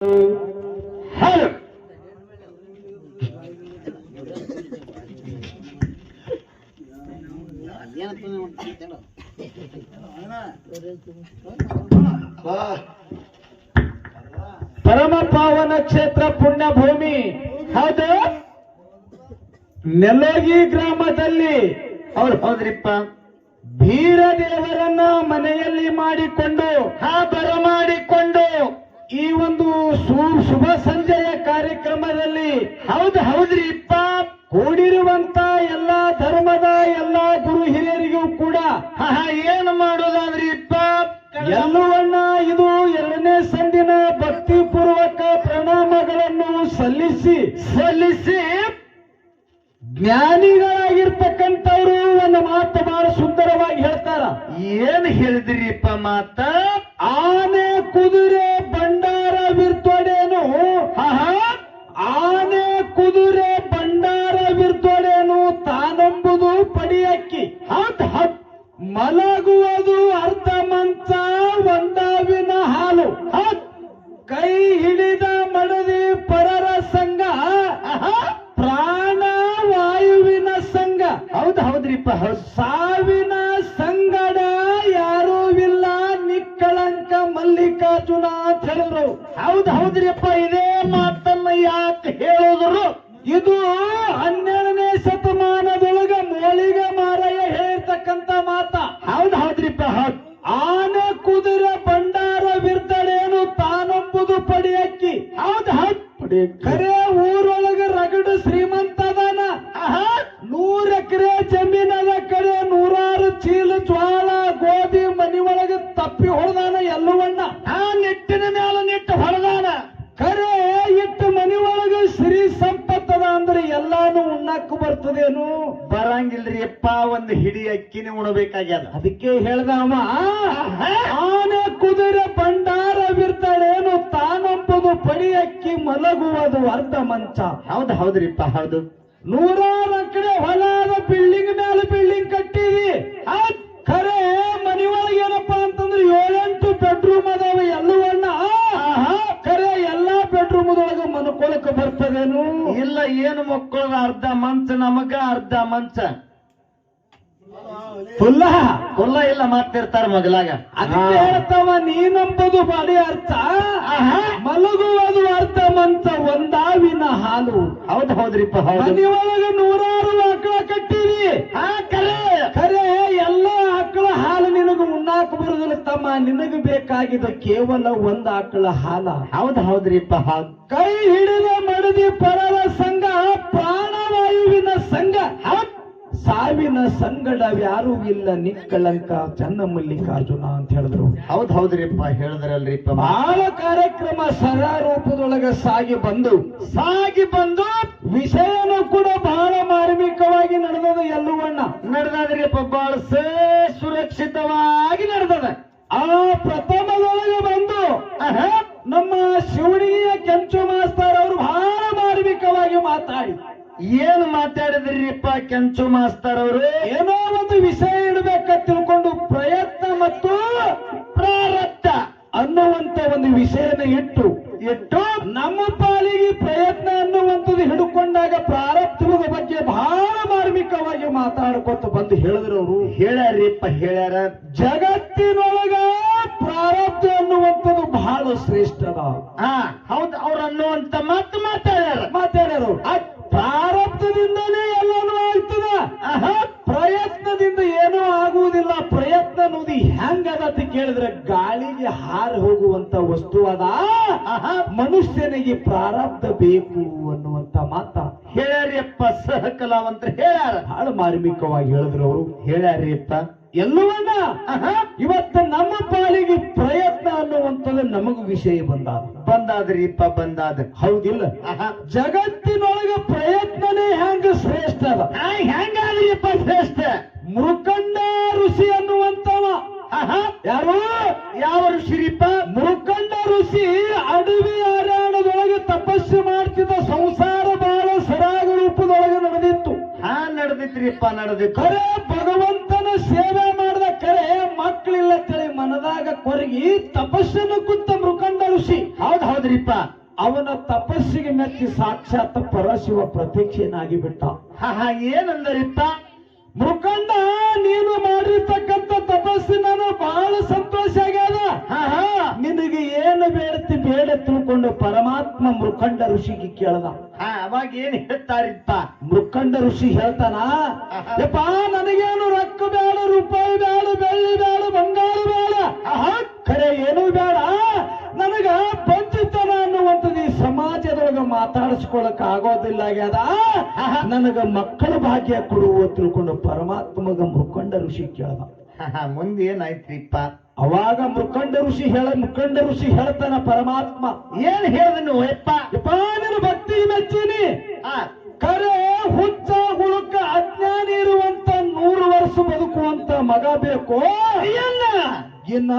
Hello ಪರಮ ಪಾವನ ಕ್ಷೇತ್ರ ಪುಣ್ಯ ಭೂಮಿ ಹೌದು? ನೆಲ್ಲೋಗಿ ಗ್ರಾಮದಲ್ಲಿ. ಅವ್ರು ಹೌದ್ರಿಪ್ಪ. ಬೀರ ದೇವರನ್ನ ಮನೆಯಲ್ಲಿ ಮಾಡಿಕೊಂಡು ಹಾ ಬರಮಾಡಿಕೊಂಡು ಈ ಒಂದು ಶುಭ ಸಂಜೆಯ ಕಾರ್ಯಕ್ರಮದಲ್ಲಿ ಹೌದ್ ಹೌದ್ರಿಪ್ಪ ಕೂಡಿರುವಂತ ಎಲ್ಲಾ ಧರ್ಮದ ಎಲ್ಲಾ ಗುರು ಹಿರಿಯರಿಗೂ ಕೂಡ ಏನು ಮಾಡೋದಾದ್ರಿ ಇಪ್ಪ ಎಲ್ಲವನ್ನ ಇದು ಎರಡನೇ ಸಂದಿನ ಭಕ್ತಿ ಪೂರ್ವಕ ಪ್ರಣಾಮಗಳನ್ನು ಸಲ್ಲಿಸಿ ಸಲ್ಲಿಸಿ ಜ್ಞಾನಿಗಳಾಗಿರ್ತಕ್ಕಂಥವ್ರು ಒಂದು ಮಾತು ಬಹಳ ಸುಂದರವಾಗಿ ಹೇಳ್ತಾರ. ಏನ್ ಹೇಳಿದ್ರಿಪ್ಪ ಮಾತ? ಆನೆ ಕುದುರೆ ಮಲಗುವುದು ಅರ್ಧ ಮಂಚ ಒಂದಾವಿನ ಹಾಲು. ಕೈ ಹಿಡಿದ ಮಡದಿ ಪರರ ಸಂಘ. ಪ್ರಾಣ ವಾಯುವಿನ ಸಂಘ. ಹೌದು ಹೌದ್ರಿಪ್ಪ. ಹೌದ್ ಸಾವಿನ ಸಂಗಡ ಯಾರೂ ಇಲ್ಲ. ನಿಕ್ಕಳಂಕ ಮಲ್ಲಿಕಾರ್ಜುನ ಅಂತ ಹೌದ್ ಹೌದ್ರಿಪ್ಪ, ಇದೇ ಮಾತನ್ನ ಯಾಕೆ ಹೇಳಿದ್ರು ಇದು ಹನ್ನೆರಡನೇ ಶತಮಾನದೊಳಗ ಮೋಳಿಗ ಮಾರಯ್ಯ ಹೇಳಿರ್ತಕ್ಕಂತ ಮಾತ ಹೌದ್ ಹೌದ್ರಿಪ್ಪ ಹೌದ್ ಆನೆ ಕುದುರೆ ಭಂಡಾರ ಬಿರ್ತಡೇನು ತಾನೊಂಬುದು ಪಡಿಯಕ್ಕಿ ಹೌದ್ ಹೌದ್ ಖರೆ ಊರೊಳಗ ರಗಡು ಶ್ರೀಮಂತ ಅದಾನ ಆಹಾ, ನೂರ್ ಎಕರೆ ಜಮೀನದ ಕಡೆ ನೂರಾರು ಚೀಲ ಜ್ವಾಳ ಗೋಧಿ ಮನಿ ಒಳಗ ತಪ್ಪಿ ಹೊಡೆದಾನ ಎಲ್ಲವನ್ನ ಆ ನೆಟ್ಟಿನ ಮ್ಯಾಲ ನೆಟ್ಟು ಹೊಡೆದಾನ ಖರೆ ಇಟ್ಟು ಮನಿ ಒಳಗ ಶ್ರೀ ಸಂಪತ್ತದ ಅಂದ್ರೆ ಉಣ್ಣಕ್ ಬರ್ತದೇನು? ಬರಂಗಿಲ್ರಿ ಅಪ್ಪ ಒಂದು ಹಿಡಿ ಅಕ್ಕಿನೇ ಉಣಬೇಕಾಗ್ಯದ. ಅದಕ್ಕೆ ಹೇಳ್ದ ಹೇಳ್ದವ ಆನೆ ಕುದುರೆ ಭಂಡಾರ ಬಿರ್ತಾಳೇನು ಪಡಿ ಅಕ್ಕಿ ಮಲಗುವುದು ಅರ್ಧ ಮಂಚ. ಹೌದು ಹೌದ್ರಿಪ್ಪ ಹೌದು. ನೂರಾರು ಕಡೆ ಹೊಲದ ಬಿಲ್ಡಿಂಗ್ ಮೇಲೆ ಬಿಲ್ಡಿಂಗ್ ಕಟ್ಟಿದಿ. ಖರೆ ಮನಿ ಒಳಗೆ ಏನಪ್ಪಾ ಅಂತಂದ್ರೆ ಏಳೆಂಟು ಬೆಡ್ರೂಮ್ ಅದಾವ ಎಲ್ಲವನ್ನ ಆಹಾ, ಖರೆ ಎಲ್ಲಾ ಬೆಡ್ರೂಮ್ ಒಳಗ ಇಲ್ಲ ಏನು ಮಕ್ಕಳ ಅರ್ಧ ಮಂಚ ನಮಗ ಅರ್ಧ ಮಂಚ. ಫುಲ್ಲ? ಫುಲ್ಲ ಇಲ್ಲ ಮಾತಿರ್ತಾರ ಮಗಲಾಗ ಅದಕ್ಕೆ ಹೇಳ್ತಾವ ನೀನಂಬುದು ಬಾಡಿ ಅರ್ಥ ಮಲಗುವುದು ಅರ್ಧ ಮಂಚ ಒಂದಾವಿನ ಹಾಲು. ಹೌದ್ ಹೌದ್ರಿಪ್ಪ ಹೌದು ಮನಿ ಒಳಗ ನೂರಾರು ಆಕಳ ಕಟ್ಟಿದಿ ಹಾ ಕರೆ ಖರೆ ಎಲ್ಲ ಆಕಳ ಹಾಲು ನಿನಗ ಉಣ್ಣಾಕ ಬರುದಿಲ್ಲ ತಮ್ಮ ನಿನಗ ಬೇಕಾಗಿದ ಕೇವಲ ಒಂದ್ ಆಕಳ ಹಾಲ. ಹೌದ್ ಹೌದ್ರಿಪ್ಪ ಹೌದ್. ಕೈ ಹಿಡಿದ ಮಡದಿ ಪರವ ಸಂಘ ಪ್ರಾಣವಾಯುವಿನ ಸಂಘ. ಸಾವಿನ ಸಂಗಡ ಯಾರು ಇಲ್ಲ ನಿಕ್ಕಳಂಕ ಚನ್ನ ಮಲ್ಲಿಕಾರ್ಜುನ ಅಂತ ಹೇಳಿದ್ರು. ಹೌದ್ ಹೌದ್ರಿಪ್ಪ ಹೇಳಿದ್ರಲ್ರಿಪ್ಪ ಬಹಳ ಕಾರ್ಯಕ್ರಮ ಸರಾರೂಪದೊಳಗ ಸಾಗಿ ಬಂದು ಸಾಗಿ ಬಂದು ವಿಷಯನೂ ಕೂಡ ಬಹಳ ಮಾರ್ಮಿಕವಾಗಿ ನಡೆದದ ಎಲ್ಲವಣ್ಣ. ನಡೆದಾದ್ರಿಪ್ಪ ಬಾಳ ಸುರಕ್ಷಿತವಾಗಿ ನಡೆದದ. ಆ ಪ್ರಥಮದೊಳಗೆ ಬಂದು ನಮ್ಮ ಶಿವಣಿಯ ಕೆಂಚು ಮಾಸ್ತರ್ ಅವರು ಬಹಳ ಮಾರ್ಮಿಕವಾಗಿ ಮಾತಾಡಿ. ಏನ್ ಮಾತಾಡಿದ್ರಿಪ್ಪ ಕೆಂಚು ಮಾಸ್ತರ್ ಅವರು? ಏನೋ ಒಂದು ವಿಷಯ ಇಡಬೇಕ ತಿಳ್ಕೊಂಡು ಪ್ರಯತ್ನ ಮತ್ತು ಪ್ರಾರಬ್ಧ ಅನ್ನುವಂತ ಒಂದು ವಿಷಯನ ಇಟ್ಟು ಇಟ್ಟು ನಮ್ಮ ಪಾಲಿಗೆ ಪ್ರಯತ್ನ ಅನ್ನುವಂಥದ್ದು ಹಿಡ್ಕೊಂಡಾಗ ಪ್ರಾರಬ್ಧದ ಬಗ್ಗೆ ಬಹಳ ಮಾರ್ಮಿಕವಾಗಿ ಮಾತಾಡ್ಕೊತ ಬಂದು ಹೇಳಿದ್ರು ಅವರು. ಹೇಳ್ಯಾರಿಪ್ಪ ಹೇಳ್ಯಾರ. ಜಗತ್ತಿನೊಳಗ ಹಾ ಹೌದು ಅವ್ರ ಅನ್ನುವಂತ ಮಾತು ಮಾತಾಡ್ಯಾರ. ಮಾತಾಡ್ಯಾರ ಆ ಹೆಂಗದ ಅಂತ ಕೇಳಿದ್ರೆ ಗಾಳಿಗೆ ಹಾರಿ ಹೋಗುವಂತ ವಸ್ತು ಅದ. ಮನುಷ್ಯನಿಗೆ ಪ್ರಾರಬ್ಧ ಬೇಕು ಅನ್ನುವಂತ ಮಾತ. ಹೇಳ್ಯಾರಿಯಪ್ಪ ಸಹ ಕಲಾವಂತರು ಹೇಳ್ಯಾರ. ಬಹಳ ಮಾರ್ಮಿಕವಾಗಿ ಹೇಳಿದ್ರು ಅವರು. ಹೇಳ್ಯಾರಿಯಪ್ಪ. ಎಲ್ಲವನ್ನ ಇವತ್ತು ನಮ್ಮ ಪಾಲಿಗೆ ಪ್ರಯತ್ನ ಅನ್ನುವಂಥದ್ದು ನಮಗೂ ವಿಷಯ ಬಂದಾದ. ಬಂದಾದ್ರಿಪ್ಪ ಬಂದಾದ. ಹೌದಿಲ್ಲ. ಜಗತ್ತಿನೊಳಗ ಪ್ರಯತ್ನನೇ ಹೆಂಗ ಶ್ರೇಷ್ಠ ಅದ. ಹೆಂಗಾದ್ರಿಪ್ಪ ಶ್ರೇಷ್ಠ? ಮೃಕಂಡ ಋಷಿ ಅನ್ನುವಂತವ. ಯಾರು? ಯಾವ ಋಷಿರಿಪ್ಪ? ಮೃಕಂಡ ಋಷಿ ಅಡವಿ ಅರಣ್ಯದೊಳಗೆ ತಪಸ್ಸು ಮಾಡ್ತಿದ್ದ ಸಂಸಾರ ಬಹಳ ಸರಾಗ ರೂಪದೊಳಗೆ ನಡೆದಿತ್ತು. ಹಾ ನಡೆದಿತ್ರಿಪ್ಪ ನಡೆದಿತ್ತು. ಕರೆ ಭಗವಂತನ ಸೇವೆ ಮಾಡಿದ ಕರೆ ಮಕ್ಕಳಿಲ್ಲ ತಳಿ ಮನದಾಗ ಕೊರಗಿ ತಪಸ್ಸನ್ನು ಕುತ್ತ ಮೃಕಂಡ ಋಷಿ. ಹೌದ್ ಹೌದ್ರಿಪ್ಪ. ಅವನ ತಪಸ್ಸಿಗೆ ಮೆಚ್ಚಿ ಸಾಕ್ಷಾತ್ ಪರಶಿವ ಪ್ರತೀಕ್ಷೆಯನ್ನಾಗಿ ಬಿಟ್ಟ. ಹಾ ಏನಂದರಿಪ್ಪ? ಮುಖಂಡ ನೀನು ಮಾಡಿರ್ತಕ್ಕಂಥ ತಪಸ್ಸಿನ ಬಹಳ ಸಂತೋಷ ಆಗ್ಯದ. ಹಾ ಹಾ. ನಿನಗೆ ಏನು ಬೇಡತಿ ಬೇಡ ತಿಳ್ಕೊಂಡು ಪರಮಾತ್ಮ ಮೃಖಂಡ ಋಷಿಗೆ ಕೇಳದ. ಅವಾಗ ಏನ್ ಹೇಳ್ತಾರಿಪ್ಪ? ಮೃಖಂಡ ಋಷಿ ಹೇಳ್ತಾನ ಯಪ್ಪ ನನಗೇನು ರೊಕ್ಕ ಬೇಡ ರೂಪಾಯಿ ಬೇಡ ಬೆಳ್ಳಿ ಬೇಡ ಬಂಗಾರ ಬೇಡ. ಖರೆ ಏನು ಬೇಡ. ನನಗ ಪಂಚಿತನ ಅನ್ನುವಂಥದ್ದು ಸಮಾಜದೊಳಗ ಮಾತಾಡಿಸ್ಕೊಳಕ್ ಆಗೋದಿಲ್ಲ ಆಗ್ಯದ. ನನಗ ಮಕ್ಕಳ ಭಾಗ್ಯ ಕೊಡುವ ತಿಳ್ಕೊಂಡು ಪರಮಾತ್ಮಗ ಮುಖಂಡ ಋಷಿ ಕೇಳ್ದ. ಮುಂದೆ ಏನಾಯ್ತ್ರಿಪ್ಪ? ಅವಾಗ ಮೃಖಂಡ ಋಷಿ ಹೇಳ ಮುಖಂಡ ಋಷಿ ಹೇಳ್ತಾನ ಪರಮಾತ್ಮ. ಏನ್ ಹೇಳಿದನು ಯಪ್ಪ? ಭಕ್ತಿ ಮೆಚ್ಚಿನಿ. ಕರೆ ಹುಚ್ಚ ಹುಳುಕ ಅಜ್ಞಾನಿ ಇರುವಂತ ನೂರು ವರ್ಷ ಬದುಕುವಂತ ಮಗ ಬೇಕು. ಇನ್ನ.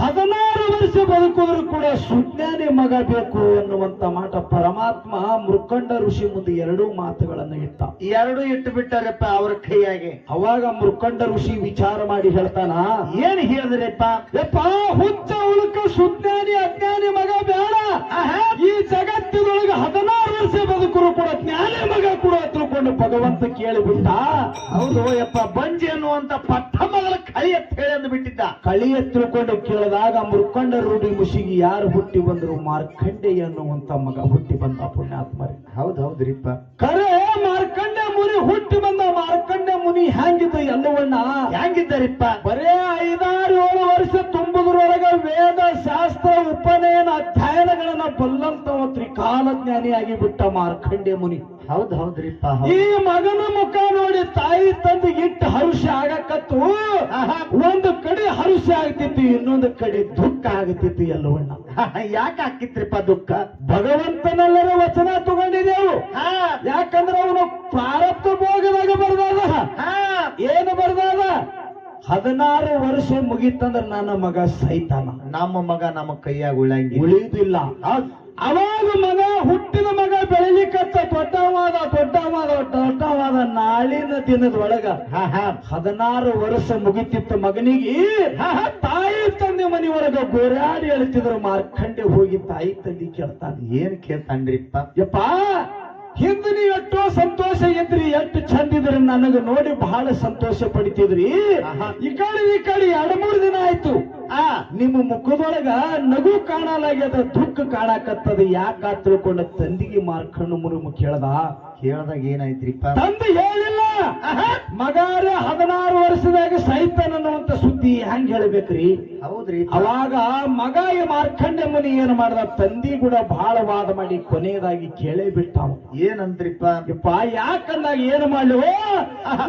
ಹದಿನಾರು ವರ್ಷ ಬದುಕಿದ್ರು ಕೂಡ ಸುಜ್ಞಾನಿ ಮಗ ಬೇಕು ಅನ್ನುವಂತ ಮಾಟ ಪರಮಾತ್ಮ ಮೃಕಂಡ ಋಷಿ ಮುಂದೆ ಎರಡೂ ಮಾತುಗಳನ್ನು ಇಟ್ಟ ಎರಡು ಇಟ್ಟು ಬಿಟ್ಟಾರಪ್ಪ ಅವ್ರ ಕೈಯಾಗೆ ಅವಾಗ ಮೃಕಂಡ ಋಷಿ ವಿಚಾರ ಮಾಡಿ ಹೇಳ್ತಾನ ಏನ್ ಹೇಳಿದ್ರಪ್ಪ ಯಪ್ಪ ಹುಚ್ಚ ಉಳುಕ ಸುಜ್ಞಾನಿ ಅಜ್ಞಾನಿ ಮಗ ಬೇಡ. ಈ ಜಗತ್ತಿನೊಳಗೆ ಹದಿನಾರು ವರ್ಷ ಬದುಕರು ಕೂಡ ಜ್ಞಾನಿ ಮಗ ಕೂಡ ತಿಳ್ಕೊಂಡು ಭಗವಂತ ಕೇಳಿಬಿಟ್ಟ ಹೌದು ಯಪ್ಪ ಬಂಜಿ ಅನ್ನುವಂತ ಪಟ್ಟ ಕಳಿಯ ತಿಳ್ಕೊಂಡು ಕೇಳಿದಾಗ ಮುರ್ಕೊಂಡ ರೂಢಿ ಮುಸಿಗಿ ಯಾರು ಹುಟ್ಟಿ ಬಂದ್ರು ಮಾರ್ಕಂಡೆಯ ಅನ್ನುವಂತ ಮಗ ಹುಟ್ಟಿ ಬಂದ ಪುಣ್ಯಾತ್ಮರಿ. ಹೌದ್ ಹೌದ್ರಿಪ್ಪ ಕರೆ ಮಾರ್ಕಂಡೆ ಮುನಿ ಹುಟ್ಟಿ ಬಂದ ಮಾರ್ಕಂಡೆ ಮುನಿ ಹ್ಯಾಂಗಿದ್ದ ಎಲ್ಲವನ್ನ ಹ್ಯಾಂಗಿದ್ದರಿಪ್ಪ ಬರೇ ತುಂಬುದ್ರೊಳಗ ವೇದ ಶಾಸ್ತ್ರ ಉಪನಯನ ಅಧ್ಯಯನಗಳನ್ನ ಬಲ್ಲಂತ ತ್ರಿಕಾಲ ಜ್ಞಾನಿಯಾಗಿ ಬಿಟ್ಟ ಮಾರ್ಕಂಡೆ ಮುನಿ. ಹೌದ್ ಹೌದ್ರಿಪ್ಪ ಈ ಮಗನ ಮುಖ ನೋಡಿ ತಾಯಿ ತಂದೆ ಇಟ್ಟು ಹರುಷ ಆಗಕತ್ತು. ಒಂದು ಕಡೆ ಹರುಷ ಆಗ್ತಿತ್ತು ಇನ್ನೊಂದು ಕಡೆ ದುಃಖ ಆಗ್ತಿತ್ತು ಎಲ್ಲವಣ್ಣ ಯಾಕೆ ಹಾಕಿತ್ರಿಪ್ಪ ದುಃಖ? ಭಗವಂತನೆಲ್ಲರ ವಚನ ತಗೊಂಡಿದೆವು. ಯಾಕಂದ್ರೆ ಅವನು ಪ್ರಾರಬ್ಧ ಭೋಗದಾಗ ಬರ್ದಾದ. ಏನು ಬರ್ದಾದ? ಹದಿನಾರು ವರ್ಷ ಮುಗಿತಂದ್ರ ನನ್ನ ಮಗ ಸೈತಾನ. ನಮ್ಮ ಮಗ ನಮ್ಮ ಕೈಯಾಗ ಉಳಂಗಿ ಉಳಿಯುದಿಲ್ಲ ಅವಾಗ ಮಗ ಹುಟ್ಟಿದ ಮಗ ಬೆಳಿಲಿಕ್ಕತ್ತ ದೊಡ್ಡವಾದ ದೊಡ್ಡವಾದ ದೊಡ್ಡವಾದ ನಾಳಿನ ದಿನದೊಳಗ ಹಾ ಹಾ. ಹದಿನಾರು ವರ್ಷ ಮುಗಿತಿತ್ತು ಮಗನಿಗೆ. ತಾಯಿ ತಂದೆ ಮನೆಯೊಳಗ ಗೋರಾಡಿ ಹೇಳ್ತಿದ್ರು ಮಾರ್ಕಂಡೆ ಹೋಗಿ ತಾಯಿ ತಂದಿ ಕೇಳ್ತಾನೆ. ಏನ್ ಕೇಳ್ತಾನ್ರಿಪ್ಪ? ಯಪ್ಪ ಹಿಂದೆ ನೀವು ಎಷ್ಟೋ ಸಂತೋಷ ಇದ್ರಿ ಎಷ್ಟು ಚಂದ ಇದ್ರಿ ನನಗ ನೋಡಿ ಬಹಳ ಸಂತೋಷ ಪಡಿತಿದ್ರಿ. ಈ ಕಡೆ ಈ ಕಡೆ ಎರಡು ಮೂರು ದಿನ ಆಯ್ತು ಆ ನಿಮ್ಮ ಮುಖದೊಳಗ ನಗು ಕಾಣಲಾಗ್ಯದ ದುಃಖ ಕಾಣಕತ್ತದ ಯಾಕ ತಿಳ್ಕೊಂಡ ತಂದಿಗೆ ಮಾರ್ಕಂಡು ಮುರುಮು ಕೇಳ್ದ? ಕೇಳ್ದಾಗ ಏನಾಯ್ತ್ರಿಪ್ಪ? ತಂದೆ ಹೇಳಿಲ್ಲ. ಮಗಾರ ಹದಿನಾರು ವರ್ಷದಾಗ ಸೈತಾನ ಅನ್ನುವಂತ ಸುದ್ದಿ ಹೆಂಗ್ ಹೇಳ್ಬೇಕ್ರಿ? ಹೌದ್ರಿ. ಅವಾಗ ಮಗ ಈ ಮಾರ್ಕಂಡ ಮುನಿ ಏನ್ ಮಾಡ್ದ? ತಂದಿ ಕೂಡ ಬಹಳ ವಾದ ಮಾಡಿ ಕೊನೆಯದಾಗಿ ಕೇಳೇ ಬಿಟ್ಟಾವ. ಏನಂತ್ರಿಪ್ಪ ಇಪ್ಪ ಯಾಕಂದಾಗ ಏನು ಮಾಡ್ಲೋ?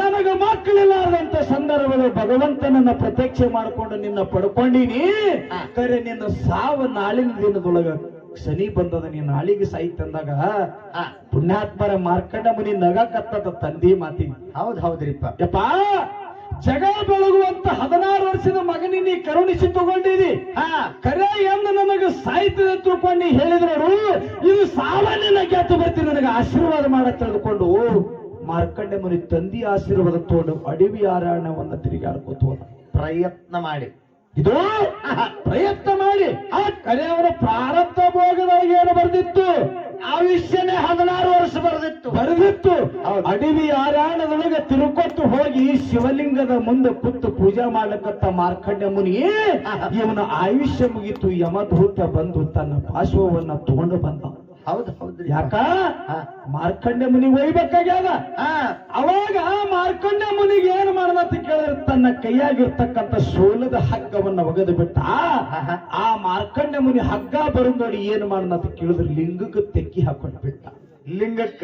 ನನಗ ಮಕ್ಕಳಿಲ್ಲಾರ್ದಂತ ಸಂದರ್ಭದಲ್ಲಿ ಭಗವಂತನನ್ನ ಪ್ರತ್ಯಕ್ಷ ಮಾಡಿಕೊಂಡು ನಿನ್ನ ಪಡ್ಕೊಂಡೀನಿ ಕರೆ ನಿನ್ನ ಸಾವ ನಾಳಿನ ದಿನದೊಳಗ ಶನಿ ಬಂದದ ನೀನ್ ನಾಳಿಗೆ ಸಾಯ್ತಂದಾಗ ಪುಣ್ಯಾತ್ಮರ ಮಾರ್ಕಂಡ ಮುನಿ ನಗಕತ್ತದ ತಂದಿ ಮಾತಿ ಹೌದ್ ಹೌದ್ರಿಪ್ಪ. ಯಪ್ಪ ಜಗ ಬೆಳಗುವಂತ ಹದಿನಾರು ವರ್ಷದ ಮಗನಿ ನೀ ಕರುಣಿಸಿ ತಗೊಂಡಿದಿ. ಕರೆ ಎಂದು ನನಗೆ ಸಾಹಿತ್ಯದ ತಿಳ್ಕೊಂಡು ಹೇಳಿದ್ರು ಇದು ಸಾಮಾನ್ಯನ ಗೆದ್ದು ಬರ್ತೀನಿ ನನಗೆ ಆಶೀರ್ವಾದ ಮಾಡ ತಿಳಿದುಕೊಂಡು ಮಾರ್ಕಂಡೆ ಮುನಿ ತಂದಿ ಆಶೀರ್ವಾದ ತಗೊಂಡು ಅಡವಿ ಆರಾಯಣವನ್ನ ತಿರುಗಾಡ್ಕೋತ ಪ್ರಯತ್ನ ಮಾಡಿ. ಇದು ಪ್ರಯತ್ನ ಮಾಡಿ ಆ ಕಲೆಯವರ ಪ್ರಾರಂಭ ಪ್ರಾರಬ್ಧ ಭೋಗದೊಳಗೆ ಏನು ಬರ್ದಿತ್ತು? ಆಯುಷ್ಯನೇ ಹದಿನಾರು ವರ್ಷ ಬರೆದಿತ್ತು. ಬರೆದಿತ್ತು. ಅಡವಿ ಆರಾಣದೊಳಗೆ ತಿರುಕೊಟ್ಟು ಹೋಗಿ ಶಿವಲಿಂಗದ ಮುಂದೆ ಕುತ್ತು ಪೂಜೆ ಮಾಡಕತ್ತ ಮಾರ್ಕಂಡ ಮುನಿ. ಇವನ ಆಯುಷ್ಯ ಮುಗಿತು ಯಮಧೂತ ಬಂದು ತನ್ನ ಪಾಶ್ವವನ್ನ ತಗೊಂಡು ಬಂದ. ಹೌದ್ ಹೌದು ಯಾಕ. ಮಾರ್ಕಂಡ ಮುನಿ ಒಯ್ಬೇಕಾಗ್ಯಾವ ಅವಾಗ ಮಾರ್ಕಂಡೆ ಮುನಿಗೆ ಏನ್ ಮಾಡದಂತ ಕೇಳಿದ್ರೆ? ತನ್ನ ಕೈಯಾಗಿರ್ತಕ್ಕಂಥ ಸೋಲದ ಹಗ್ಗವನ್ನ ಒಗೆದು ಬಿಟ್ಟ. ಆ ಮಾರ್ಕಂಡೆ ಮುನಿ ಹಗ್ಗ ಬರು ನೋಡಿ ಏನ್ ಮಾಡದಂತ ಕೇಳಿದ್ರೆ? ಲಿಂಗಕ್ಕೆ ತೆಕ್ಕಿ ಹಾಕೊಂಡು ಬಿಟ್ಟ. ಲಿಂಗಕ್ಕ.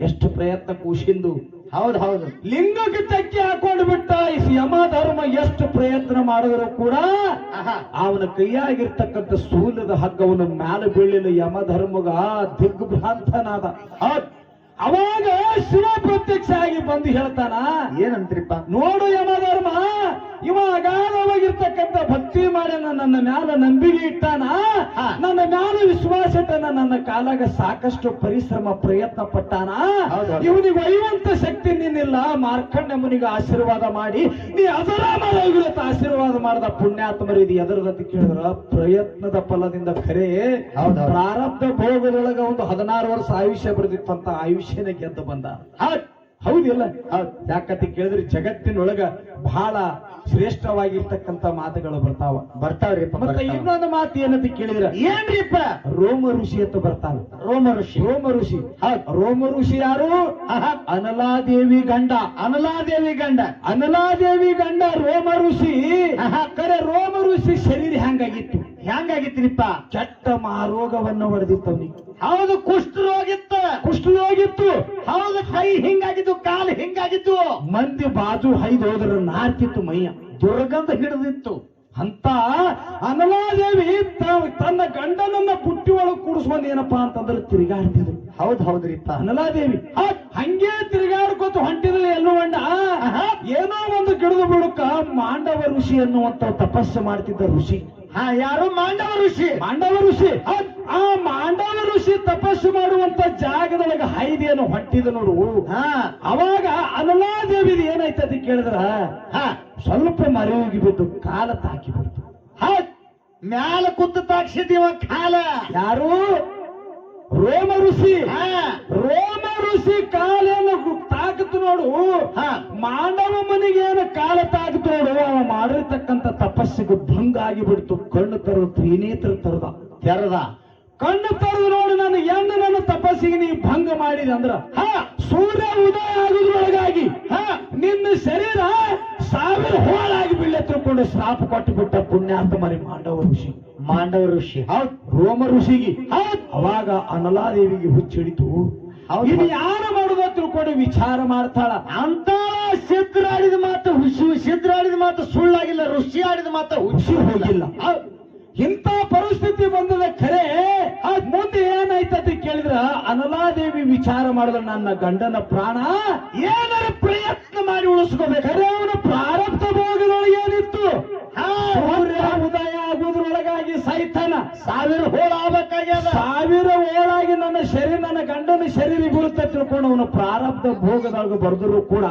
ಎಷ್ಟು ಪ್ರಯತ್ನ ಕೂಸಿಂದು ಹೌದ್ ಹೌದು ಲಿಂಗಕ್ಕೆ ತಕ್ಕಿ ಹಾಕೊಂಡು ಬಿಟ್ಟ ಈ ಯಮ ಧರ್ಮ ಎಷ್ಟು ಪ್ರಯತ್ನ ಮಾಡಿದ್ರು ಕೂಡ. ಅವನ ಕೈಯಾಗಿರ್ತಕ್ಕಂಥ ಸೂಲದ ಹಗ್ಗವನ್ನು ಮ್ಯಾಲ ಬೀಳಿಲ್ಲ ಯಮ ಧರ್ಮಗ ದಿಗ್ಭ್ರಾಂತನಾದ. ಅವಾಗ ಶಿವ ಪ್ರತ್ಯಕ್ಷ ಆಗಿ ಬಂದು ಹೇಳ್ತಾನ ಏನಂತ್ರಿಪ್ಪ ನೋಡು ಯಮ ಧರ್ಮ ಇವ ಅಗಾಧವಾಗಿರ್ತಕ್ಕಂಥ ಭಕ್ತಿ ಮಾಡ್ಯಾನ ನನ್ನ ಮ್ಯಾಲ ನಂಬಿಕೆ ಇಟ್ಟಾನ. ನನ್ನ ಮ್ಯಾಲ ವಿಶ್ವಾಸ ಇಟ್ಟಾನ? ನನ್ನ ಕಾಲಾಗ ಸಾಕಷ್ಟು ಪರಿಶ್ರಮ ಪ್ರಯತ್ನ ಪಟ್ಟಾನ. ಇವನಿಗೆ ಒಯ್ಯುವಂತ ಶಕ್ತಿ ನಿನ್ನಿಲ್ಲ. ಮಾರ್ಕಂಡ ಮುನಿಗೆ ಆಶೀರ್ವಾದ ಮಾಡಿ ನೀ ಅದರ ಮಾಡ ಆಶೀರ್ವಾದ ಮಾಡದ ಪುಣ್ಯಾತ್ಮರು ಇದು ಎದರದಂತ ಕೇಳಿದ್ರ ಪ್ರಯತ್ನದ ಫಲದಿಂದ ಕರೆ. ಪ್ರಾರಬ್ಧ ಭೋಗದೊಳಗ ಒಂದು ಹದಿನಾರು ವರ್ಷ ಆಯುಷ್ಯ ಬರೆದಿತ್ತಂತ ಆಯುಷ್ಯನ ಗೆದ್ದು ಬಂದ. ಹೌದ್. ಹೌದಿಲ್ಲ? ಯಾಕಂತ ಕೇಳಿದ್ರೆ ಜಗತ್ತಿನೊಳಗ ಬಹಳ ಶ್ರೇಷ್ಠವಾಗಿರ್ತಕ್ಕಂಥ ಮಾತುಗಳು ಬರ್ತಾವ. ಬರ್ತಾವ್ರಿಪ್ಪ ಮತ್ತೆ. ಇನ್ನೊಂದು ಮಾತು ಏನಂತ ಕೇಳಿದ್ರ? ಏನ್ರಿಪ್ಪ? ರೋಮ ಋಷಿ ಅಂತ ಬರ್ತಾನ. ರೋಮ ಋಷಿ. ರೋಮ ಋಷಿ. ರೋಮ ಋಷಿ ಯಾರು. ಅನಲಾದೇವಿ ಗಂಡ. ಅನಲಾದೇವಿ ಗಂಡ. ಅನಲಾದೇವಿ ಗಂಡ ರೋಮ ಋಷಿ. ಕರೆ ರೋಮ ಋಷಿ ಶರೀರ ಹೆಂಗಾಗಿತ್ತು ಹೆಂಗಾಗಿತ್ರಿಪ್ಪ ಚಟ್ಟ ಮಹಾರೋಗವನ್ನು ಹೊಡೆದಿತ್ತು ಅವನಿಗೆ ಹೌದು ಕುಷ್ಠರೋಗಿತ್ತ ಕುಷ್ಠರೋಗಿತ್ತು ಹೌದು ಕೈ ಹಿಂಗಾಗಿದ್ದು ಕಾಲು ಹಿಂಗಾಗಿದ್ದು. ಮಂದಿ ಬಾಜು ಹೈದು ಹೋದ್ರ ನಾರ್ತಿತ್ತು ಮೈಯ. ದುರ್ಗಂಧ ಹಿಡಿದಿತ್ತು. ಅಂತ ಅನಲಾದೇವಿ ತನ್ನ ಗಂಡನನ್ನ ಪುಟ್ಟಿ ಒಳಗೆ ಕೂಡಿಸ್ಕೊಂಡ್ ಏನಪ್ಪಾ ಅಂತಂದ್ರೆ ತಿರುಗಾಡ್ತಿದ್ರು. ಹೌದ್ ಹೌದ್ರಿಪ್ಪ ಅನಲಾದೇವಿ ಹಂಗೆ ತಿರುಗಾಡ್ಕೊತ ಹೊಂಟಿದ್ರೆ ಎಲ್ಲೋ ಅಣ್ಣ ಏನೋ ಒಂದು ಗಿಡದ ಬುಡಕ ಮಾಂಡವ ಋಷಿ ಅನ್ನುವಂತ ತಪಸ್ಸು ಮಾಡ್ತಿದ್ದ ಋಷಿ. ಹಾ ಯಾರು ಮಾಂಡವ ಋಷಿ. ಮಾಂಡವ ಋಷಿ. ಆ, ಮಾಂಡವ ಋಷಿ ತಪಸ್ಸು ಮಾಡುವಂತ ಜಾಗದೊಳಗೆ ಹೈದಿಯನ್ನು ಹೊಟ್ಟಿದ ನೋಡು. ಹಾ. ಅವಾಗ ಅನಲಾದೇವಿದ ಅದಕ್ಕೆ ಕೇಳಿದ್ರ? ಹಾ. ಸ್ವಲ್ಪ ಮರೆಯೋಗಿ ಬಿದ್ದು ಕಾಲ ತಾಕಿ ಬಿಡ್ತು. ಮ್ಯಾಲ ಕುತ್ತ ತಾಕ್ಷಿದೀವ ಕಾಲ. ಯಾರು? ರೋಮ ಋಷಿ. ಹಾ. ರೋಮ ಋಷಿ ಕಾಲೇನು ತಾಕತ್ತು ನೋಡು. ಮಾನವ ಮನೆಗೆ ಏನು ಕಾಲ ತಾಕತ್ತು ನೋಡು. ಅವ ಮಾಡಿರ್ತಕ್ಕಂಥ ತಪಸ್ಸಿಗೆ ಭಂಗ ಆಗಿಬಿಡ್ತು. ಕಣ್ಣು ತರು ತ್ರಿನೇತ್ರ ತರದ. ತೆರದ. ಕಣ್ಣು ತರದು ನೋಡು ನಾನು ಎಂದು ನನ್ನ ತಪಸ್ಸಿಗೆ ನೀ ಭಂಗ ಮಾಡಿದ ಅಂದ್ರ. ಹ. ಸೂರ್ಯ ಉದಯ ಆಗುದ್ರೊಳಗಾಗಿ ಹ. ನಿನ್ನ ಶರೀರ ಸಾವಿರ ಹೋಳಾಗಿ ಬಿಳ ತಿಳ್ಕೊಂಡು ಶ್ರಾಪ ಕೊಟ್ಟು ಬಿಟ್ಟ ಪುಣ್ಯಾರ್ಥ ಮರಿ ಮಾಂಡವ ಋಷಿ. ಮಾಂಡವ ಋಷಿ. ಹೌದ್. ರೋಮ ಋಷಿಗೆ. ಹೌದ್. ಅವಾಗ ಅನಲಾದೇವಿಗೆ ಹುಚ್ಚಿಡಿತು. ಇದು. ಯಾರು ತಿಳ್ಕೊಂಡು ವಿಚಾರ ಮಾಡ್ತಾಳ. ಅಂತ ಸಿದ್ರಾಡಿದ ಮಾತು ಹುಸಿ ಸಿದ್ರಾಡಿದ ಮಾತು ಸುಳ್ಳಾಗಿಲ್ಲ ಋಷಿ ಆಡಿದ ಮಾತು ಹುಸಿ ಹೋಗಿಲ್ಲ. ಇಂತ ಇಂಥ ಪರಿಸ್ಥಿತಿ ಬಂದದ ಖರೆ ಅದ್ ಮುಂದೆ ಏನಾಯ್ತಂತ ಕೇಳಿದ್ರ ಅನಲಾದೇವಿ ವಿಚಾರ ಮಾಡಿದ್ರ ನನ್ನ ಗಂಡನ ಪ್ರಾಣ ಏನಾರ ಪ್ರಯತ್ನ ಮಾಡಿ ಉಳಿಸ್ಕೋಬೇಕು. ಅವನ ಪ್ರಾರಬ್ಧ ಭೋಗದೊಳಗೆ ಏನಿತ್ತು? ಉದಯ. ಆಗುದ್ರೊಳಗಾಗಿ ಸೈತಾನ ಸಾವಿರ ಹೋಳ ಆಗ್ಬೇಕಾಗ್ಯದ. ಸಾವಿರ ಓಳಾಗಿ ನನ್ನ ಶರೀರ ನನ್ನ ಗಂಡನ ಶರೀರ ಬೀಳುತ್ತ ತಿಳ್ಕೊಂಡು ಅವನ ಪ್ರಾರಬ್ಧ ಭೋಗದಾಗ ಬರೆದ್ರು ಕೂಡ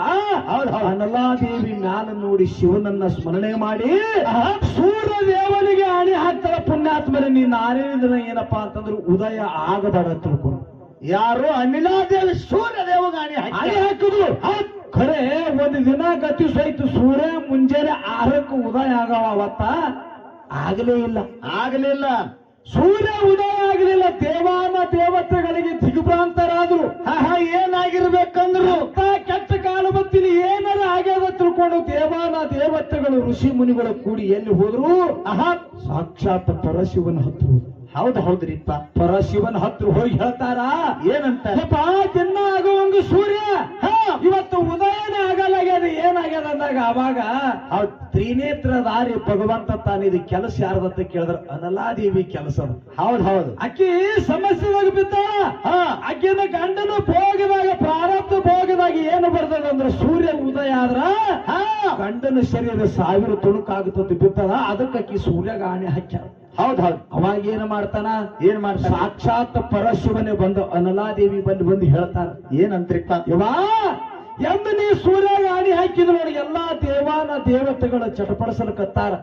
ಅನಲಾದೇವಿ ಮ್ಯಾಲ ನೋಡಿ ಶಿವನನ್ನ ಸ್ಮರಣೆ ಮಾಡಿ ಸೂರ್ಯ ದೇವನಿಗೆ ಅಣಿ ಹಾಕ್ತಾರ ಪುಣ್ಯಾತ್ಮರ ನೀ ಆರೇಳಿದ್ರ ಏನಪ್ಪಾ ಅಂತಂದ್ರೆ ಉದಯ ಆಗಬೇಡ ತಿಳ್ಕೊಂಡು. ಯಾರು ಅನಿಲಾದೇವಿ ಸೂರ್ಯ ದೇವಗ ಅಣಿ ಹಾಕಿದ್ರು. ಖರೆ ಒಂದು ದಿನ ಗತಿ ಸಹಿತ ಸೂರ್ಯ ಮುಂಜಾನೆ ಆರಕ್ಕೂ ಉದಯ ಆಗವ ಅವತ್ತ. ಆಗಲೇ ಇಲ್ಲ. ಆಗಲಿಲ್ಲ ಸೂರ್ಯ ಉದಯ ಆಗಲಿಲ್ಲ. ದೇವಾನ ದೇವತೆಗಳಿಗೆ ದಿಗ್ಭ್ರಾಂತರಾದ್ರು. ಹಾ ಹಾ ಏನಾಗಿರ್ಬೇಕಂದ್ರು ಕೆಟ್ಟ ಕಾಲ ಬತ್ತಿಲಿ ಏನಾರ ಆಗ್ಯದ ತಿಳ್ಕೊಂಡು ದೇವಾನ ದೇವತೆಗಳು, ಋಷಿ ಮುನಿಗಳು ಕೂಡಿ ಎಲ್ಲಿ ಹೋದ್ರು ಆಹಾ ಸಾಕ್ಷಾತ್ ಪರಶಿವನ ಹೋದ್ರು. ಹೌದ್ ಹೌದ್ರಿಪ್ಪ ಪರಶಿವನ ಹತ್ರ ಹೋಗಿ ಹೇಳ್ತಾರ? ಏನಂತ ಜನ್ಮ ಆಗೋ ಒಂದು ಸೂರ್ಯ. ಹಾ, ಇವತ್ತು ಉದಯನೇ ಆಗಲಾಗ್ಯದ ಏನಾಗ್ಯದ ಅಂದಾಗ ಅವಾಗ ತ್ರಿನೇತ್ರ ದಾರಿ ಭಗವಂತ ತಾನಿದು ಕೆಲಸ ಯಾರ್ದಂತ ಕೇಳಿದ್ರ ಅನಲಾದೇವಿ ಕೆಲಸ. ಹೌದ್ ಹೌದು. ಅಕ್ಕಿ ಸಮಸ್ಯೆದಾಗ ಬಿತ್ತ ಹಾ. ಆಕಿನ ಗಂಡನ ಭೋಗದಾಗ ಪ್ರಾರಬ್ಧ ಭೋಗದಾಗ ಏನು ಬರ್ತದ ಅಂದ್ರ ಸೂರ್ಯ ಉದಯ ಆದ್ರ ಹಾ. ಗಂಡನ ಶರೀರ ಸಾವಿರ ತುಣುಕಾಗುತ್ತದೆ ಬಿತ್ತದ ಅದಕ್ಕೆ ಅಕ್ಕಿ ಸೂರ್ಯಗ ಆಣೆ ಹಾಕ್ಯಾರ ಹೌದ್ ಹೌದ್. ಅವಾಗ ಏನ್ ಮಾಡ್ತಾನ? ಏನ್ ಮಾಡ್ತಾನ? ಸಾಕ್ಷಾತ್ ಪರಶಿವನೇ ಬಂದು ಅನಲಾದೇವಿ ಬಂದು ಬಂದು ಹೇಳ್ತಾರ. ಏನಂತ್ರಿಪ್ಪ ಯವಾ ಎಂದು ನೀ ಸೂರ್ಯ ಆಣಿ ಹಾಕಿದ ನೋಡಿ ಎಲ್ಲಾ ದೇವಾನ ದೇವತೆಗಳ ಚಟಪಡಿಸಲಕತ್ತಾರ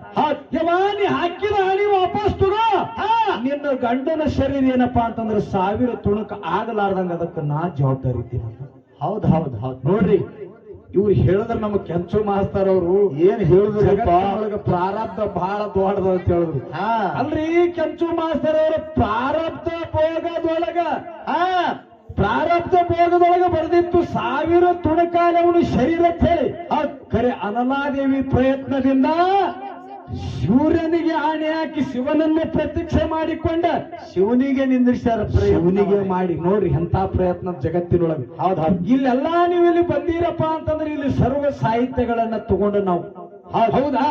ಯವಾ ನೀ ಹಾಕಿದ ಆಣಿ ವಾಪಸ್ ತಗೋ. ಹಾ, ನಿನ್ನ ಗಂಡನ ಶರೀರ ಏನಪ್ಪಾ ಅಂತಂದ್ರೆ ಸಾವಿರ ತುಣುಕ ಆಗಲಾರ್ದಂಗ ಅದಕ್ಕೆ ನಾ ಜವಾಬ್ದಾರಿ ಇದ್ದೀನಿ. ಹೌದ್ ಹೌದ್ ಹೌದ್. ನೋಡ್ರಿ ಇವ್ರು ಹೇಳಿದ್ರ ನಮಗ್ ಕೆಂಚು ಮಾಸ್ತಾರ ಅವರು. ಏನ್ ಹೇಳಿದ್ರು ಜಗತ್ತಿನೊಳಗ ಪ್ರಾರಬ್ಧ ಬಹಳ ದೊಡ್ಡದ ಅಂತ ಹೇಳಿದ್ರು. ಅಲ್ರಿ ಕೆಂಚು ಮಾಸ್ತಾರ ಅವರು ಪ್ರಾರಬ್ಧ ಭೋಗದೊಳಗ. ಆ ಪ್ರಾರಬ್ಧ ಭೋಗದೊಳಗ ಬರೆದಿತ್ತು ಸಾವಿರ ತುಣಕಾಲವನು ಶರೀರ ಹೇಳಿ. ಖರೆ ಅನಲಾದೇವಿ ಪ್ರಯತ್ನದಿಂದ ಸೂರ್ಯನಿಗೆ ಆಣೆ ಹಾಕಿ ಶಿವನನ್ನು ಪ್ರತೀಕ್ಷೆ ಮಾಡಿಕೊಂಡ ಶಿವನಿಗೆ ನಿಂದಿರ್ಸ್ಯಾರ ಶಿವನಿಗೆ ಮಾಡಿ. ನೋಡ್ರಿ ಎಂತ ಪ್ರಯತ್ನ ಜಗತ್ತಿನೊಳಗೆ. ಹೌದ್ ಹೌದ್. ಇಲ್ಲೆಲ್ಲಾ ನೀವು ಇಲ್ಲಿ ಬಂದೀರಪ್ಪ ಅಂತಂದ್ರೆ ಇಲ್ಲಿ ಸರ್ವ ಸಾಹಿತ್ಯಗಳನ್ನ ತಗೊಂಡು ನಾವು ಹೌದಾ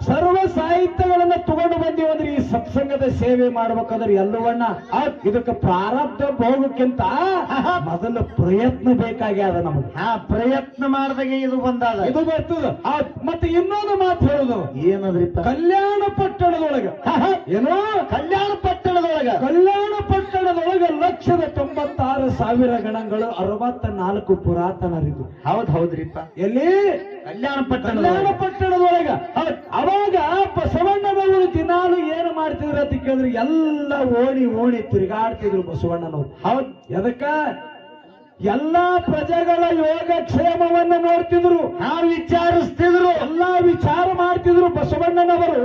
ಸರ್ವ ಸಾಹಿತ್ಯಗಳನ್ನ ತಗೊಂಡು ಬಂದೀವಿ ಅಂದ್ರೆ ಈ ಸತ್ಸಂಗದ ಸೇವೆ ಮಾಡ್ಬೇಕಾದ್ರೆ ಎಲ್ಲವನ್ನ ಇದಕ್ಕೆ ಪ್ರಾರಬ್ಧ ಭೋಗಕ್ಕಿಂತ ಮೊದಲು ಪ್ರಯತ್ನ ಬೇಕಾಗ್ಯದ ನಮಗೆ. ಹಾ ಪ್ರಯತ್ನ ಮಾಡಿದಾಗ ಇದು ಬಂದಾಗ ಇದು ಬರ್ತದ. ಮತ್ತೆ ಇನ್ನೊಂದು ಮಾತು ಹೇಳುದು. ಏನದ್ರಿ ಕಲ್ಯಾಣ ಪಟ್ಟಣದೊಳಗ. ಏನೋ? ಕಲ್ಯಾಣ ಪಟ್ಟಣದೊಳಗ. ಕಲ್ಯಾಣ ಪಟ್ಟಣದೊಳಗ ಲಕ್ಷದ ತೊಂಬತ್ತಾರು ಸಾವಿರ ಗಣಗಳು ಅರವತ್ತ ನಾಲ್ಕು ಪುರಾತನರಿದ್ದು. ಹೌದ್ ಹೌದ್ರಿಪ್ಪ. ಎಲ್ಲಿ? ಕಲ್ಯಾಣ ಪಟ್ಟಣ ಕಲ್ಯಾಣ ಪಟ್ಟಣದೊಳಗ. ಅವಾಗ ಬಸವಣ್ಣನವರು ದಿನಾಲು ಏನು ಮಾಡ್ತಿದ್ರು ಅಂತ ಕೇಳಿದ್ರೆ ಎಲ್ಲ ಓಣಿ ಓಣಿ ತಿರುಗಾಡ್ತಿದ್ರು ಬಸವಣ್ಣನವರು. ಹೌದ್. ಎದಕ್ಕ? ಎಲ್ಲಾ ಪ್ರಜೆಗಳ ಯೋಗಕ್ಷೇಮವನ್ನು ನೋಡ್ತಿದ್ರು ನಾವು ವಿಚಾರಿಸ್ತಿದ್ರು ಎಲ್ಲಾ ವಿಚಾರ ಮಾಡ್ತಿದ್ರು ಬಸವಣ್ಣನವರು.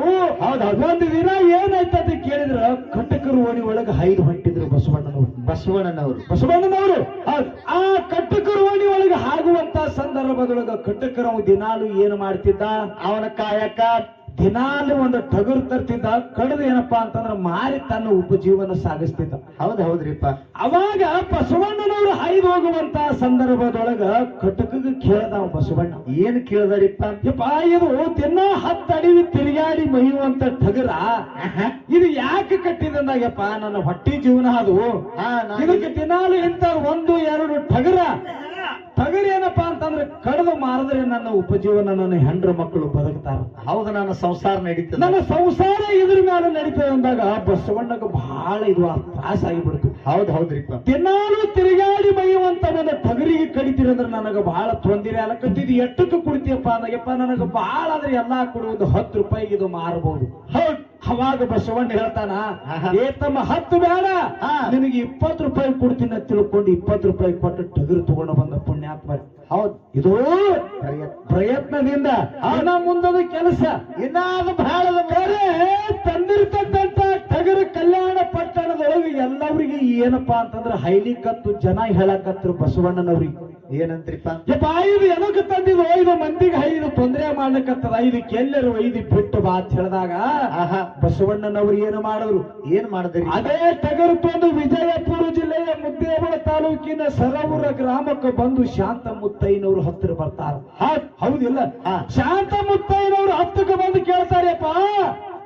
ಒಂದು ದಿನ ಏನಾಯ್ತು ಅಂತ ಕೇಳಿದ್ರ ಕಟಕರು ಓಣಿ ಒಳಗೆ ಹೈದು ಹೊಂಟಿದ್ರು ಬಸವಣ್ಣನವರು. ಬಸವಣ್ಣನವರು. ಬಸವಣ್ಣನವರು. ಹೌದ್. ಆ ಕಟ್ಟಕರು ಓಣಿ ಒಳಗೆ ಆಗುವಂತ ಸಂದರ್ಭದೊಳಗ ಕಟ್ಟಕರು ಅವ ದಿನಾಲು ಏನು ಮಾಡ್ತಿದ್ದ? ಅವನ ಕಾಯಕ ದಿನಾಲು ಒಂದು ಟಗರು ತರ್ತಿದ್ದ ಕಡದು ಏನಪ್ಪಾ ಅಂತಂದ್ರ ಮಾರಿ ತನ್ನ ಉಪಜೀವನ ಸಾಗಿಸ್ತಿದ್ದ. ಹೌದ್ ಹೌದ್ರಿಪ್ಪ. ಅವಾಗ ಬಸವಣ್ಣನವರು ಹೈದು ಹೋಗುವಂತ ಸಂದರ್ಭದೊಳಗ ಕಟಕಗೆ ಕೇಳದ ಬಸವಣ್ಣ. ಏನ್ ಕೇಳದರಿಪ್ಪ? ಇದು ದಿನ ಹತ್ತು ಅಡಿವಿ ತಿರುಗಾಡಿ ಮೈಯುವಂತ ಟಗರ. ಇದು ಯಾಕೆ ಕಟ್ಟಿದಂದಾಗಪ್ಪ ನನ್ನ ಹೊಟ್ಟಿ ಜೀವನ ಅದು. ಇದಕ್ಕೆ ದಿನಾಲು ಇಂತ ಒಂದು ಎರಡು ಟಗರ. ಟಗರ್ ಏನಪ್ಪಾ ಅಂತಂದ್ರೆ ಕಡದು ಮಾರಿದ್ರೆ ನನ್ನ ಉಪಜೀವನ ನನ್ನ ಹೆಂಡ್ರ ಮಕ್ಕಳು ಬದುಕ್ತಾರ. ಹೌದು ನನ್ನ ಸಂಸಾರ ನಡೀತದೆ. ನನ್ನ ಸಂಸಾರ ಇದ್ರ ಮೇಲೆ ನಡೀತದೆ ಅಂದಾಗ ಬಸವಣ್ಣಗ ಬಹಳ ಇದು ತ್ರಾಸ ಆಗಿಬಿಡ್ತು. ಹೌದ್ ಹೌದ್ರಿಪ್ಪ ದಿನಾಲು ತಿರುಗಾಡಿ ಬೈಯುವಂತ ನನ್ನ ಟಗರಿಗೆ ಕಡಿತೀರಂದ್ರೆ ನನಗ ಬಹಳ ತೊಂದರೆ ಅಲ್ಲ ಎಟ್ಟಕ್ಕೆ ಕುಡಿತೀಯಪ್ಪ ಅಂದಾಗಪ್ಪ ನನಗ ಬಹಳ ಆದ್ರೆ ಎಲ್ಲಾ ಕೊಡುವುದು ಹತ್ತು ರೂಪಾಯಿಗೆ ಇದು ಮಾರಬಹುದು ಹೌದ್. ಅವಾಗ ಬಸವಣ್ಣ ಹೇಳ್ತಾನ. ಏ ತಮ್ಮ ಹತ್ತು ಬೇಡ. ನಿನಗೆ ಇಪ್ಪತ್ತು ರೂಪಾಯಿ ಕೊಡ್ತೀನಿ ಅಂತ ತಿಳ್ಕೊಂಡು ಇಪ್ಪತ್ತು ರೂಪಾಯಿ ಕೊಟ್ಟು ಟಗರು ತಗೊಂಡು ಬಂದ ಪುಣ್ಯಾತ್ಮ. ಹೌದ್. ಇದು ಪ್ರಯತ್ನ. ಪ್ರಯತ್ನದಿಂದ ಇನ್ನ ಮುಂದದ ಕೆಲಸ. ಇನ್ನಾದ ಬಹಳದ ಬೇರೆ ತಂದಿರ್ತಕ್ಕಂತ ಟಗರು ಕಲ್ಯಾಣ ಪಟ್ಟಣದೊಳಗೆ ಎಲ್ಲವರಿಗೆ ಏನಪ್ಪಾ ಅಂತಂದ್ರೆ ಹೈಲಿ ಕತ್ತು ಜನ ಹೇಳಕತ್ರು ಬಸವಣ್ಣನವ್ರಿಗೆ. ಏನಂತ್ರಿಪ್ಪ? ಇದು ಎನಕ್ಕೆ ತಂದಿದ್ದು ಐದು ಮಂದಿಗೆ ಐದು ತೊಂದರೆ ಮಾಡ್ಲಿಕ್ಕತ್ತದ ಐದು ಕೆಲ್ಲರು ಐದು ಬಿಟ್ಟು ಬಾ ಅಂತ ಹೇಳಿದಾಗ ಆಹಾ. ಬಸವಣ್ಣನವ್ರು ಏನು ಮಾಡಿದ್ರು? ಏನ್ ಮಾಡಿದ್ರಿ? ಅದೇ ಟಗರು ತಂದು ವಿಜಯಪುರ ಜಿಲ್ಲೆಯ ಮುದ್ದೇಬಳ ತಾಲೂಕಿನ ಸರವುರ ಗ್ರಾಮಕ್ಕೆ ಬಂದು ಶಾಂತ ಮುತ್ತೈನವ್ರು ಹತ್ತಿರ ಬರ್ತಾರ. ಹೌದ್- ಹೌದಿಲ್ಲ. ಶಾಂತ ಮುತ್ತೈನವರು ಹತ್ತಕ್ಕೆ ಬಂದು ಕೇಳ್ತಾರಪ್ಪ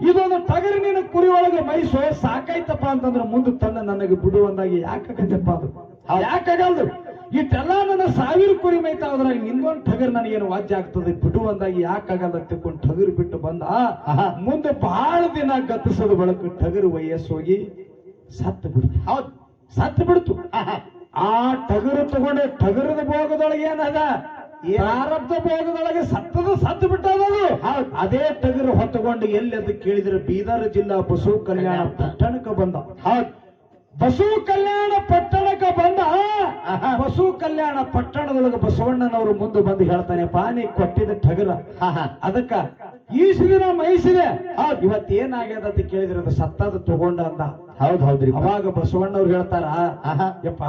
ಇದೊಂದು ಟಗರಿನ ಕುರಿ ಒಳಗೆ ಮೈಸೋ ಸಾಕಾಯ್ತಪ್ಪ ಅಂತಂದ್ರೆ ಮುಂದೆ ತನ್ನ ನನಗೆ ಬಿಡುವಂದಾಗಿ ಯಾಕಾಗತ್ತಪ್ಪ ಅದು? ಯಾಕಾಗಲ್ದು? ಇಟ್ಟೆಲ್ಲ ನನ್ನ ಸಾವಿರ ಕುರಿ ಮೈತಾ ಅದ್ರಾಗ ಇನ್ನೊಂದು ಟಗರ್ ನನಗೇನು ವಾಜ್ಯ ಆಗ್ತದೆ? ಬಿಡುವಂದಾಗಿ ಯಾಕಾಗಲ್ಲ ಅಂತ ತಿಳ್ಕೊಂಡು ಟಗರು ಬಿಟ್ಟು ಬಂದ. ಮುಂದೆ ಬಹಳ ದಿನ ಗತಿಸೋದು ಬಳಕ ಟಗರ್ ವಯಸ್ಸೋಗಿ ಸತ್ತು ಬಿಡ್ತು. ಹೌದು. ಸತ್ತು ಬಿಡ್ತು. ಆ ಟಗರು ತಗೊಂಡೆ ಟಗರದ ಭೋಗದೊಳಗೆ ಏನದ? ಪ್ರಾರಬ್ಧ ಭೋಗದೊಳಗೆ ಸತ್ತದ ಸತ್ತು ಬಿಟ್ಟದದು ಅದೇ ಟಗರು ಹೊತ್ತುಕೊಂಡು ಎಲ್ಲಿ ಅದು ಕೇಳಿದ್ರೆ ಬೀದರ್ ಜಿಲ್ಲಾ ಬಸವ ಕಲ್ಯಾಣ ಪಟ್ಟಣಕ್ಕೆ ಬಂದ. ಹೌದ್. ಬಸವ ಕಲ್ಯಾಣ ಪಟ್ಟಣಕ್ಕೆ ಬಂದ. ಬಸವ ಕಲ್ಯಾಣ ಪಟ್ಟಣದೊಳಗೆ ಬಸವಣ್ಣನವರು ಮುಂದೆ ಬಂದು ಹೇಳ್ತಾನೆ ಪಾನಿ ಕೊಟ್ಟಿದ ಟಗರ. ಅದಕ್ಕ ಈಸಿದಿನ ಮೈಸಿದೆ. ಹೌದ್. ಇವತ್ತೇನಾಗ್ಯದ ಅಂತ ಕೇಳಿದ್ರೆ ಅದು ಸತ್ತದ ತಗೊಂಡ ಅಂದ. ಹೌದ್ ಹೌದ್ರಿ ಅವಾಗ ಬಸವಣ್ಣವ್ರು ಹೇಳ್ತಾರ. ಯಪ್ಪ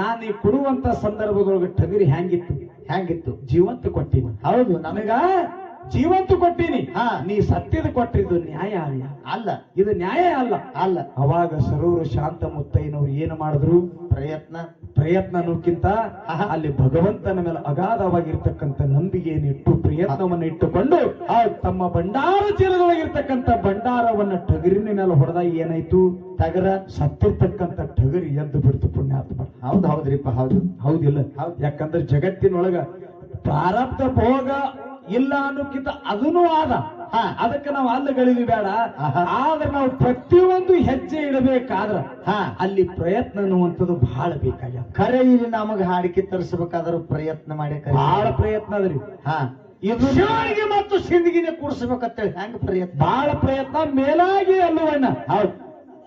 ನಾನು ಈ ಕೊಡುವಂತ ಸಂದರ್ಭದೊಳಗೆ ಟಗರಿ ಹ್ಯಾಂಗಿತ್ತು? ಹೆಂಗಿತ್ತು ಜೀವಂತ ಕೊಟ್ಟಿನಿ ಹೌದು ನನಗ ಜೀವಂತ ಕೊಟ್ಟಿನಿ. ನೀ ಸತ್ಯದ ಕೊಟ್ಟಿದ್ದು ನ್ಯಾಯ ಅಲ್ಲ. ಅಲ್ಲ. ಇದು ನ್ಯಾಯ ಅಲ್ಲ. ಅಲ್ಲ. ಅವಾಗ ಸರೋರು ಶಾಂತ ಮುತ್ತೈನವ್ರು ಏನು ಮಾಡಿದ್ರು? ಪ್ರಯತ್ನ. ಪ್ರಯತ್ನ ಅನ್ನೋಕ್ಕಿಂತ. ಅಲ್ಲಿ ಭಗವಂತನ ಮೇಲೆ ಅಗಾಧವಾಗಿರ್ತಕ್ಕಂಥ ನಂಬಿಕೆಯನ್ನು ಇಟ್ಟು ಪ್ರಯತ್ನವನ್ನು ಇಟ್ಟುಕೊಂಡು ಆ ತಮ್ಮ ಭಂಡಾರ ಚೀಲದೊಳಗಿರ್ತಕ್ಕಂಥ ಭಂಡಾರವನ್ನ ಟಗರಿನ ಮೇಲೆ ಹೊಡೆದಾಗ ಏನಾಯ್ತು? ಟಗರ. ಸತ್ತಿರ್ತಕ್ಕಂಥ ಟಗರಿ ಎದ್ದು ಬಿಡ್ತು ಪುಣ್ಯಾತ್ಮ. ಹೌದು ಹೌದ್ರಿಪ್ಪ ಹೌದು. ಹೌದಿಲ್ಲ. ಹೌದು. ಯಾಕಂದ್ರೆ ಜಗತ್ತಿನೊಳಗ ಪ್ರಾರಬ್ಧ ಭೋಗ ಇಲ್ಲ ಅನ್ನೋಕ್ಕಿಂತ ಅದನ್ನೂ ಆದ. ಹಾ. ಅದಕ್ಕೆ ನಾವು ಅಲ್ಲಗಳಿವಿ ಬೇಡ. ಆದ್ರೆ ನಾವು ಪ್ರತಿಯೊಂದು ಹೆಜ್ಜೆ ಇಡಬೇಕಾದ್ರ ಹಾ. ಅಲ್ಲಿ ಪ್ರಯತ್ನ ಅನ್ನುವಂಥದ್ದು ಬಹಳ ಬೇಕಾಗ್ಯದ. ಕರೆ ಇಲ್ಲಿ ನಮಗ ಹಾಡಿಕೆ ತರಿಸ್ಬೇಕಾದ್ರೂ ಪ್ರಯತ್ನ ಮಾಡಿ ಬಹಳ ಪ್ರಯತ್ನ ಅದ್ರಿ ಹಾ. ಇದು ಶಿವನಿಗೆ ಮತ್ತು ಸಿಂದಗಿನೇ ಕೂಡಿಸ್ಬೇಕಂತೇಳಿ ಹೆಂಗ್ ಪ್ರಯತ್ನ? ಬಹಳ ಪ್ರಯತ್ನ ಮೇಲಾಗಿ ಅಲ್ಲವಣ್ಣ. ಹೌದು.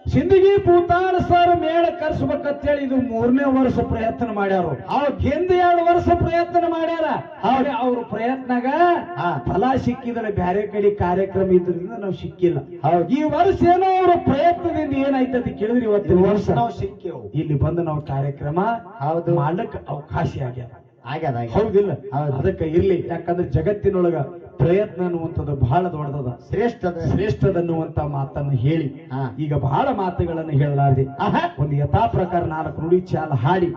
ಸಿಂದಗಿ ಭೂತಾಳ ಸರ್ ಮೇಳ ಕರ್ಸ್ಬೇಕಂತೇಳಿ ಇದು ಮೂರನೇ ವರ್ಷ ಪ್ರಯತ್ನ ಮಾಡ್ಯಾರ ಅವ್ರ ಹಿಂದ ಎರಡು ವರ್ಷ ಪ್ರಯತ್ನ ಮಾಡ್ಯಾರ ಅವ್ರ ಅವ್ರ ಪ್ರಯತ್ನಾಗ ಆ ಫಲ ಸಿಕ್ಕಿದ್ರೆ ಬ್ಯಾರೆ ಕಡೆ ಕಾರ್ಯಕ್ರಮ ಇದ್ರಿಂದ ನಾವು ಸಿಕ್ಕಿಲ್ಲ ಹೌದು. ಈ ವರ್ಷ ಏನೋ ಅವ್ರ ಪ್ರಯತ್ನದಿಂದ ಏನಾಯ್ತು ಅಂತ ಕೇಳಿದ್ರಿ ಇವತ್ತಿನ ವರ್ಷ ನಾವು ಸಿಕ್ಕೇವು ಇಲ್ಲಿ ಬಂದು ನಾವು ಕಾರ್ಯಕ್ರಮ ಹೌದು. ಮಾಡ್ಲಿಕ್ಕೆ ಅವಕಾಶ ಆಗ್ಯಾರ ಆಗ್ಯದ. ಹೌದಿಲ್ಲ ಹೌದು. ಅದಕ್ಕೆ ಇರ್ಲಿ ಯಾಕಂದ್ರೆ ಜಗತ್ತಿನೊಳಗ ಪ್ರಯತ್ನ ಅನ್ನುವಂಥದ್ದು ಬಹಳ ದೊಡ್ಡದ. ಶ್ರೇಷ್ಠ ಶ್ರೇಷ್ಠದ. ಶ್ರೇಷ್ಠದನ್ನುವಂತ ಮಾತನ್ನು ಹೇಳಿ. ಈಗ ಬಹಳ ಮಾತುಗಳನ್ನು ಹೇಳಲಾರದೆ. ಒಂದು ಯಥಾ ಪ್ರಕಾರ ನಾಲ್ಕು ನುಡಿ ಚಾಲ ಹಾಡಿ.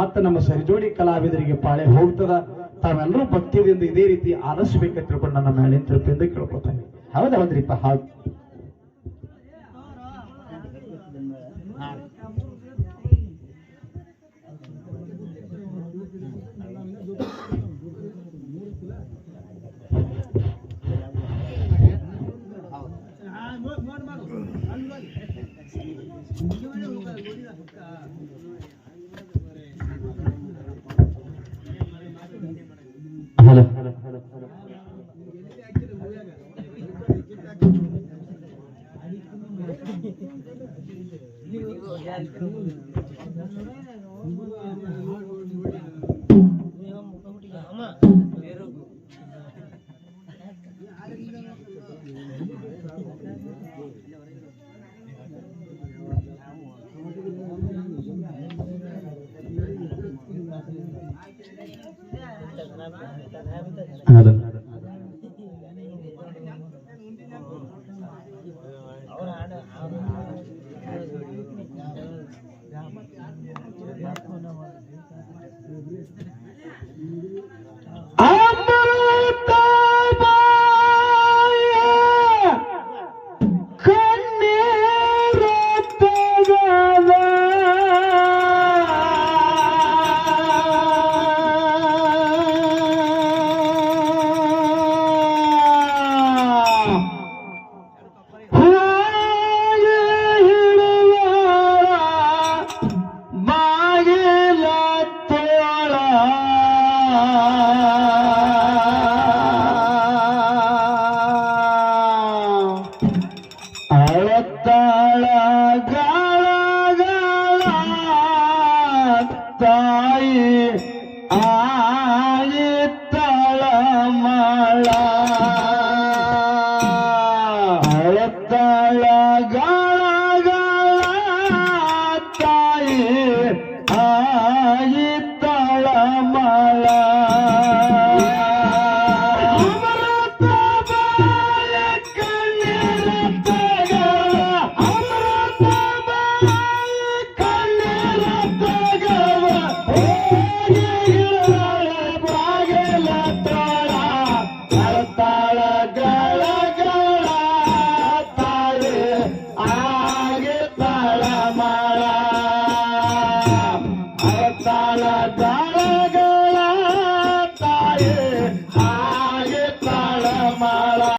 ಮತ್ತೆ ನಮ್ಮ ಸರಿಜೋಡಿ ಕಲಾವಿದರಿಗೆ ಪಾಳೆ ಹೋಗ್ತದ. ತಾವೆಲ್ಲರೂ ಭಕ್ತಿಯಿಂದ ಇದೇ ರೀತಿ ಆಲಿಸ್ಬೇಕಂತ ತಿಳ್ಕೊಂಡು ನನ್ನ ಮೇಲೆ ತಿರುಪಿಂದ ಕೇಳ್ಕೊತಾನೆ ಹೌದೌದ್ರಿಪ್ಪ ಹೌದ್ರಿಪ್ಪ ಹೌದ್.